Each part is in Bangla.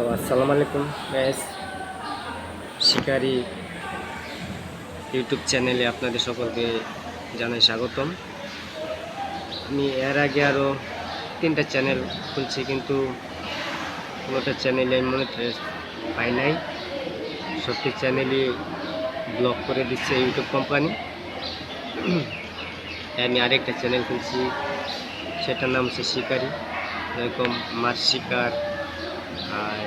হ্যালো আসসালামু আলাইকুম। গ্যাস শিকারি ইউটিউব চ্যানেলে আপনাদের সকলকে জানাই স্বাগতম। আমি এর আগে আরও তিনটা চ্যানেল খুলছি কিন্তু কোনোটা চ্যানেলে আমি মনে পাই নাই। সবটি চ্যানেলই ব্লক করে দিচ্ছে ইউটিউব কোম্পানি। আমি আরেকটা চ্যানেল খুলছি সেটার নাম হচ্ছে শিকারি। এরকম মাছ শিকার আর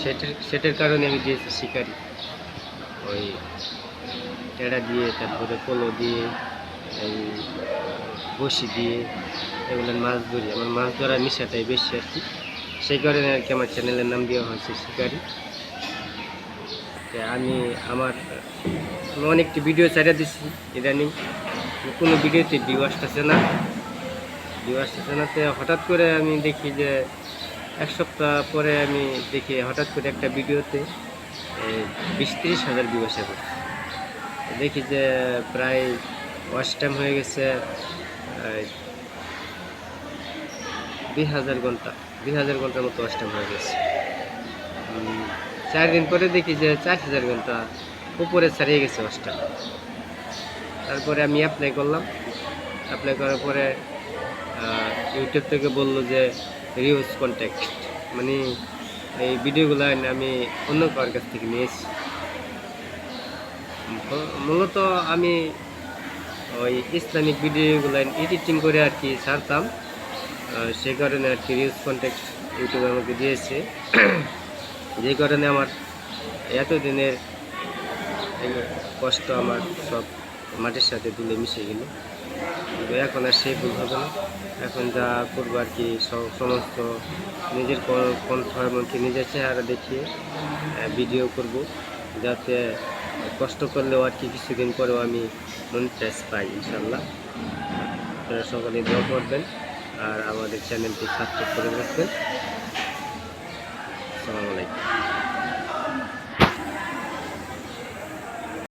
সেটের সেটের কারণে আমি দিয়েছি শিকারি। ওই টেড়া দিয়ে, তারপরে পোলো দিয়ে, এই বসি দিয়ে এগুলো মাছ ধরি। আমার মাছ ধরার নেশাটাই বেশি আর কি। সেই কারণে আর কি আমার চ্যানেলের নাম দেওয়া হয়েছে শিকারি। আমি আমার, আমি অনেকটি ভিডিও ছাড়া দিচ্ছি ইদানিং। কোনো ভিডিওতে ভিউ আসতেছে না। ভিউ আসতেছে না হঠাৎ করে আমি দেখি যে এক সপ্তাহ পরে আমি দেখি, হঠাৎ করে একটা ভিডিওতে বিশ তিরিশ হাজার আসে দেখি যে প্রায় ওয়াচ টাইম হয়ে গেছে দুই হাজার ঘণ্টা, দুই হাজার ঘণ্টার মতো ওয়াচ টাইম হয়ে গেছে। চার দিন পরে দেখি যে চার হাজার ঘণ্টা উপরে ছাড়িয়ে গেছে ওয়াচ টাইম তারপরে আমি অ্যাপ্লাই করলাম। অ্যাপ্লাই করার পরে ইউটিউব থেকে বলল যে রিউজ কন্ট্যাক্ট মানে এই ভিডিওগুলো আমি অন্য কারোর কাছ থেকে নিয়েছি। মূলত আমি ওই ইসলামিক ভিডিওগুলো এডিটিং করে আর কি ছাড়তাম সে কারণে আর কি রিউজ কন্ট্যাক্ট ইউটিউবে আমাকে দিয়েছে। যে কারণে আমার এতদিনের কষ্ট আমার সব মাটির সাথে তুলে মিশে গেল। তো এখন আর সেই ভুল হবে না। এখন যা করব আর কি সমস্ত নিজের কণ্ঠ এমনকি নিজের চেহারা দেখিয়ে ভিডিও করব। যাতে কষ্ট করলেও আর কি কিছুদিন পরেও আমি মন মনিটাইজ পাই ইনশাল্লাহ আপনারা সকলে দোয়া করবেন আর আমাদের চ্যানেলটি সাবস্ক্রাইব করে রাখবেন। আসসালামু আলাইকুম।